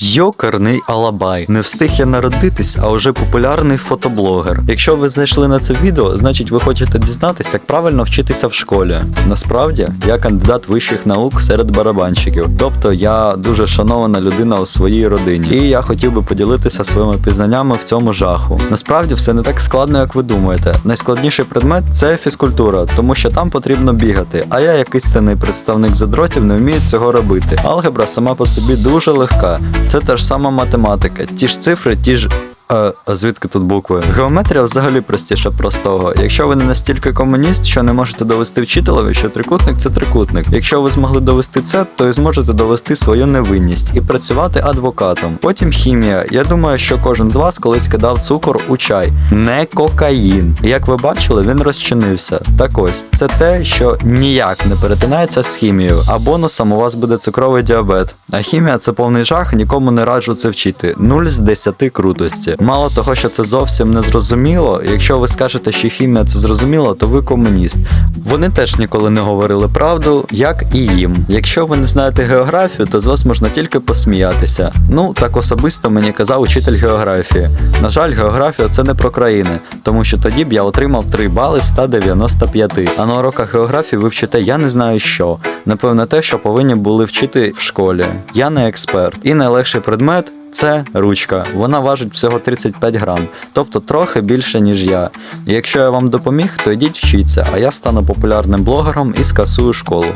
Йокарний Алабай. Не встиг я народитись, а вже популярний фотоблогер. Якщо ви зайшли на це відео, значить ви хочете дізнатися, як правильно вчитися в школі. Насправді, я кандидат вищих наук серед барабанщиків. Тобто я дуже шанована людина у своїй родині. І я хотів би поділитися своїми пізнаннями в цьому жаху. Насправді все не так складно, як ви думаєте. Найскладніший предмет це фізкультура, тому що там потрібно бігати. А я, як істинний представник задротів, не вмію цього робити. Алгебра сама по собі дуже легка. Це та ж сама математика, ті ж цифри, ті ж. Е, звідки тут букви? Геометрія взагалі простіша простого. Якщо ви не настільки комуніст, що не можете довести вчителеві, що трикутник це трикутник. Якщо ви змогли довести це, то і зможете довести свою невинність і працювати адвокатом. Потім хімія. Я думаю, що кожен з вас колись кидав цукор у чай, не кокаїн. Як ви бачили, він розчинився. Так ось, це те, що ніяк не перетинається з хімією, а бонусом у вас буде цукровий діабет. А хімія це повний жах, нікому не раджу це вчити. 0 з 10 крутості. Мало того, що це зовсім не зрозуміло. Якщо ви скажете, що хімія це зрозуміло, то ви комуніст. Вони теж ніколи не говорили правду, як і їм. Якщо ви не знаєте географію, то з вас можна тільки посміятися. Ну так особисто мені казав учитель географії. На жаль, географія це не про країни, тому що тоді б я отримав 3 бали з 195. А на уроках географії ви вчите я не знаю що. Напевно, те, що повинні були вчити в школі. Я не експерт. І найлегший предмет. Це ручка, вона важить всього 35 грам, тобто трохи більше, ніж я. Якщо я вам допоміг, то йдіть вчіться, а я стану популярним блогером і скасую школу.